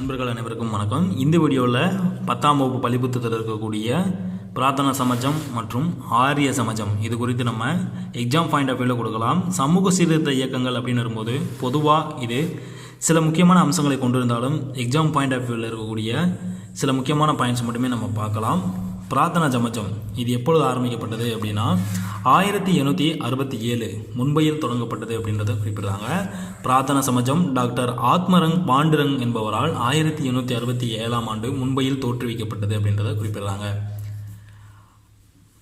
நண்பர்கள் அனைவருக்கும் வணக்கம். இந்த வீடியோவில் பத்தாம் வகுப்பு பள்ளிப்புத்தகத்தில் இருக்கக்கூடிய பிரார்த்தனா சமாஜம் மற்றும் ஆரிய சமாஜம் இது குறித்து நம்ம எக்ஸாம் பாயிண்ட் ஆஃப் வியூவில் கொடுக்கலாம். சமூக சீர்திருத்த இயக்கங்கள் அப்படின்னு வரும்போது பொதுவாக இது சில முக்கியமான அம்சங்களை கொண்டிருந்தாலும் எக்ஸாம் பாயிண்ட் ஆஃப் வியூவில் இருக்கக்கூடிய சில முக்கியமான பாயிண்ட்ஸ் மட்டுமே நம்ம பார்க்கலாம். பிரார்த்தனா சமஜம் இது எப்பொழுது ஆரம்பிக்கப்பட்டது அப்படின்னா ஆயிரத்தி எண்ணூற்றி அறுபத்தி ஏழு மும்பையில் தொடங்கப்பட்டது அப்படின்றத குறிப்பிடுறாங்க. பிரார்த்தனா சமஜம் டாக்டர் ஆத்மரங் பாண்டுரங் என்பவரால் ஆயிரத்தி எண்ணூற்றி அறுபத்தி ஏழாம் ஆண்டு மும்பையில் தோற்றுவிக்கப்பட்டது அப்படின்றத குறிப்பிடுறாங்க.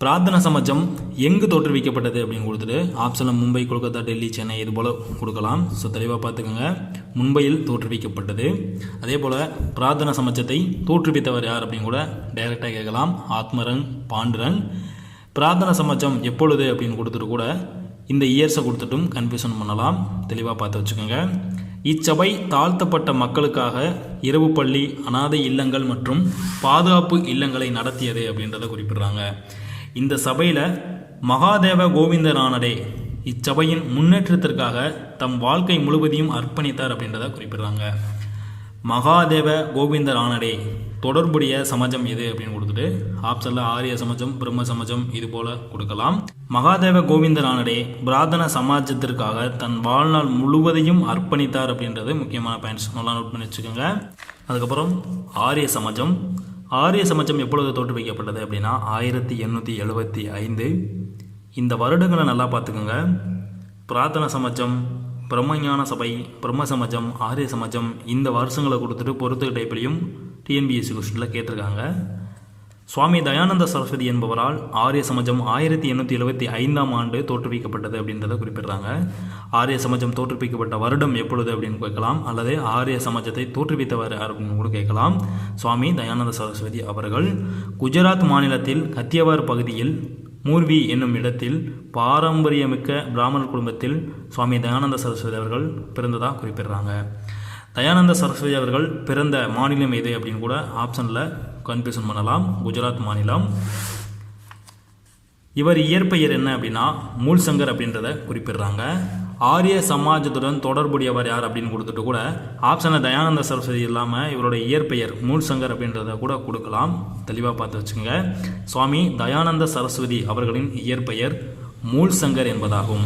பிரார்த்தனை சமச்சம் எங்கு தோற்றுவிக்கப்பட்டது அப்படின்னு கொடுத்துட்டு ஆப்ஷனில் மும்பை கொல்கத்தா டெல்லி சென்னை இது போல் கொடுக்கலாம். ஸோ தெளிவாக பார்த்துக்கோங்க. மும்பையில் தோற்றுவிக்கப்பட்டது. அதே போல் பிரார்த்தனை சமச்சத்தை தோற்றுவித்தவர் யார் அப்படின்னு கூட டைரெக்டாக கேட்கலாம். ஆத்மரங் பாண்டுரங். பிரார்த்தனை சமச்சம் எப்பொழுது அப்படின்னு கொடுத்துட்டு கூட இந்த இயர்ஸை கொடுத்துட்டும் கன்ஃபியூஷன் பண்ணலாம். தெளிவாக பார்த்து வச்சுக்கோங்க. இச்சபை தாழ்த்தப்பட்ட மக்களுக்காக இரவு பள்ளி அனாதை இல்லங்கள் மற்றும் பாதுகாப்பு இல்லங்களை நடத்தியது அப்படின்றத குறிப்பிடுறாங்க. இந்த சபையில் மகாதேவ கோவிந்தரானடே இச்சபையின் முன்னேற்றத்திற்காக தம் வாழ்க்கை முழுவதையும் அர்ப்பணித்தார் அப்படின்றத குறிப்பிடுறாங்க. மகாதேவ கோவிந்தரானடே தொடர்புடைய சமஜம் எது அப்படின்னு கொடுத்துட்டு ஆப்ஷனில் ஆரிய சமஜம் பிரம்ம சமஜம் இது போல கொடுக்கலாம். மகாதேவ கோவிந்தரானடே பிரார்த்தன சமாஜத்திற்காக தன் வாழ்நாள் முழுவதையும் அர்ப்பணித்தார் அப்படின்றது முக்கியமான பாயிண்ட்ஸ் நல்லா நோட் பண்ணி வச்சுக்கோங்க. அதுக்கப்புறம் ஆரிய சமாஜம் ஆரிய சமச்சம் எப்பொழுது தோற்றுவிக்கப்பட்டது அப்படின்னா ஆயிரத்தி எண்ணூற்றி எழுபத்தி ஐந்து. இந்த வருடங்களை நல்லா பார்த்துக்கோங்க. பிரார்த்தன சமச்சம் பிரம்மஞான சபை பிரம்ம சமஜம் ஆரிய சமஜம் இந்த வருஷங்களை கொடுத்துட்டு பொறுத்துக்கிட்ட எப்படியும் டிஎன்பிஎஸ்சி கொஸ்டினில் கேட்டிருக்காங்க. சுவாமி தயானந்த சரஸ்வதி என்பவரால் ஆரிய சமஜம் ஆயிரத்தி எண்ணூற்றி எழுபத்தி ஐந்தாம் ஆண்டு தோற்றுவிக்கப்பட்டது அப்படின்றத குறிப்பிடுறாங்க. ஆரிய சமஜம் தோற்றுவிக்கப்பட்ட வருடம் எப்பொழுது அப்படின்னு கேட்கலாம். அல்லது ஆரிய சமஜத்தை தோற்றுவித்தவர் யார் அப்படின்னு கூட கேட்கலாம். சுவாமி தயானந்த சரஸ்வதி அவர்கள் குஜராத் மாநிலத்தில் கத்தியவார் பகுதியில் மூர்வி என்னும் இடத்தில் பாரம்பரியமிக்க பிராமணர் குடும்பத்தில் சுவாமி தயானந்த சரஸ்வதி அவர்கள் பிறந்ததாக குறிப்பிடுறாங்க. தயானந்த சரஸ்வதி அவர்கள் பிறந்த மாநிலம் எது அப்படின்னு கூட ஆப்ஷனில் கன்ஃபியூஷன் பண்ணலாம். குஜராத் மாநிலம். இவர் இயற்பெயர் என்ன அப்படின்னா மூல்சங்கர் அப்படின்றத குறிப்பிடுறாங்க. ஆரிய சமாஜத்துடன் தொடர்புடையவர் யார் அப்படின்னு கொடுத்துட்டு கூட ஆப்ஷனை தயானந்த சரஸ்வதி இல்லாமல் இவரோட இயற்பெயர் மூல்சங்கர் அப்படின்றத கூட கொடுக்கலாம். தெளிவாக பார்த்து வச்சுங்க சுவாமி தயானந்த சரஸ்வதி அவர்களின் இயற்பெயர் மூல்சங்கர் என்பதாகும்.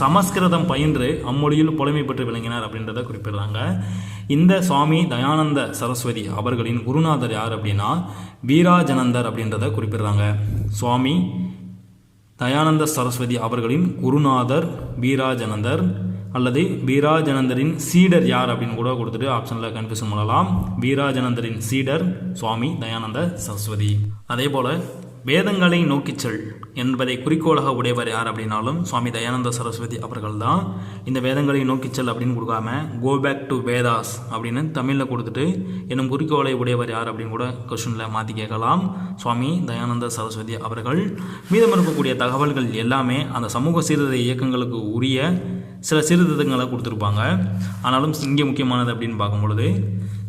சமஸ்கிருதம் பயின்று அம்மொழியில் புலமை பெற்று விளங்கினார் அப்படின்றத குறிப்பிடுறாங்க. இந்த சுவாமி தயானந்த சரஸ்வதி அவர்களின் குருநாதர் யார் அப்படின்னா வீராஜனந்தர் அப்படின்றத குறிப்பிடுறாங்க. சுவாமி தயானந்த சரஸ்வதி அவர்களின் குருநாதர் வீராஜனந்தர் அல்லது வீராஜனந்தரின் சீடர் யார் அப்படின்னு கூட கொடுத்துட்டு ஆப்ஷனில் கன்ஃபியூஷன் பண்ணலாம். வீராஜனந்தரின் சீடர் சுவாமி தயானந்த சரஸ்வதி. அதே போல் வேதங்களை நோக்கிச் செல் என்பதை குறிக்கோளாக உடையவர் யார் அப்படின்னாலும் சுவாமி தயானந்த சரஸ்வதி அவர்கள் தான் இந்த வேதங்களை நோக்கிச் செல் அப்படின்னு கொடுக்காம கோ பேக் டு வேதாஸ் அப்படின்னு தமிழில் கொடுத்துட்டு என்னும் குறிக்கோளை உடையவர் யார் அப்படின்னு கூட கொஷனில் மாற்றி கேட்கலாம். சுவாமி தயானந்த சரஸ்வதி அவர்கள். மீதம் இருக்கக்கூடிய தகவல்கள் எல்லாமே அந்த சமூக சீர்திருத்த இயக்கங்களுக்கு உரிய சில சீர்திருத்தங்களை கொடுத்துருப்பாங்க. ஆனாலும் இங்கே முக்கியமானது அப்படின்னு பார்க்கும் பொழுது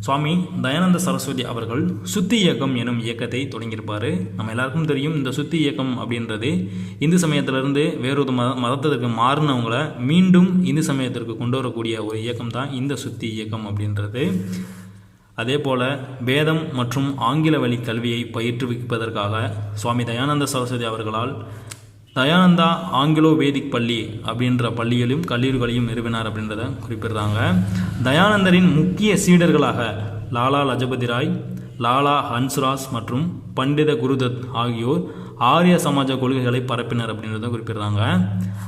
சுவாமி தயானந்த சரஸ்வதி அவர்கள் சுத்தி இயக்கம் எனும் இயக்கத்தை தொடங்கியிருப்பார். நம்ம எல்லாருக்கும் தெரியும் இந்த சுத்தி இயக்கம் அப்படின்றது இந்து சமயத்திலிருந்து வேறொரு மத மதத்திற்கு மாறினவங்கள மீண்டும் இந்து சமயத்திற்கு கொண்டு வரக்கூடிய ஒரு இயக்கம் தான் இந்த சுத்தி இயக்கம் அப்படின்றது. அதே போல் வேதம் மற்றும் ஆங்கில வழி கல்வியை பயிற்றுவிப்பதற்காக சுவாமி தயானந்த சரஸ்வதி அவர்களால் தயானந்தா ஆங்கிலோ வேதிக் பள்ளி அப்படின்ற பள்ளிகளையும் கல்லூரிகளையும் நிறுவினார் அப்படின்றத குறிப்பிடுறாங்க. தயானந்தரின் முக்கிய சீடர்களாக லாலா லஜபதி ராய் லாலா ஹன்ஸ்ராஸ் மற்றும் பண்டித குருதத் ஆகியோர் ஆரிய சமாஜ கொள்கைகளை பரப்பினர் அப்படின்றத குறிப்பிடுறாங்க.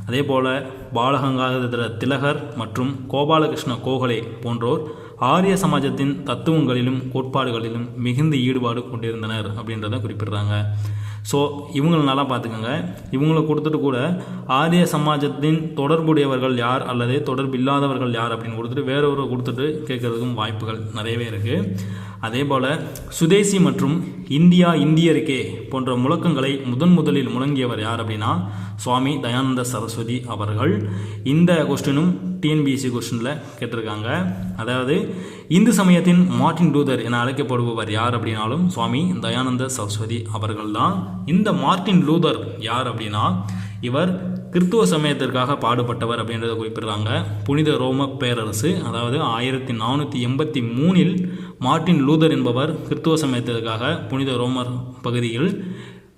அதே போல் பாலகங்காதர திலகர் மற்றும் கோபாலகிருஷ்ண கோகலே போன்றோர் ஆரிய சமாஜத்தின் தத்துவங்களிலும் கோட்பாடுகளிலும் மிகுந்த ஈடுபாடு கொண்டிருந்தனர் அப்படின்றத குறிப்பிடுறாங்க. ஸோ இவங்களை நல்லா பார்த்துக்கோங்க. இவங்களை கொடுத்துட்டு கூட ஆரிய சமாஜத்தின் தொடர்புடையவர்கள் யார் அல்லது தொடர்பு இல்லாதவர்கள் யார் அப்படின்னு கொடுத்துட்டு வேறொரு கொடுத்துட்டு கேட்கறதுக்கும் வாய்ப்புகள் நிறையவே இருக்குது அதே போல் சுதேசி மற்றும் இந்தியா இந்தியருக்கே போன்ற முழக்கங்களை முதன் முதலில் முழங்கியவர் யார் அப்படின்னா சுவாமி தயானந்த சரஸ்வதி அவர்கள். இந்த கொஸ்டினும் டிஎன்பிஎஸ்சி கொஸ்டினில் கேட்டிருக்காங்க. அதாவது இந்து சமயத்தின் மார்ட்டின் டூதர் என அழைக்கப்படுபவர் யார் அப்படின்னாலும் சுவாமி தயானந்த சரஸ்வதி அவர்கள் தான் இந்த மார்ட்டின் லூதர் யார் அப்படின்னா இவர் கிறித்துவ சமயத்திற்காக பாடுபட்டவர் அப்படின்றத குறிப்பிடுறாங்க. புனித ரோம பேரரசு அதாவது ஆயிரத்தி நானூற்றி எண்பத்தி மூணில் மார்ட்டின் லூதர் என்பவர் கிறித்துவ சமயத்திற்காக புனித ரோமர் பகுதியில்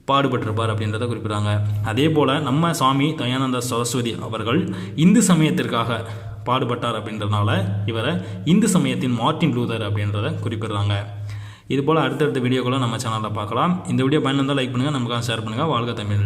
பாடுபட்டிருப்பார் அப்படின்றத குறிப்பிடுறாங்க. அதே போல் நம்ம சுவாமி தயானந்த சரஸ்வதி அவர்கள் இந்து சமயத்திற்காக பாடுபட்டார் அப்படின்றதுனால இவரை இந்து சமயத்தின் மார்ட்டின் லூதர் அப்படின்றத குறிப்பிடுறாங்க. இதுபோல் அடுத்தடுத்த வீடியோக்களை நம்ம சேனலில் பார்க்கலாம். இந்த வீடியோ பயனுந்தால் லைக் பண்ணுங்கள் நமக்காக ஷேர் பண்ணுங்கள் வாழ்க தமிழ்.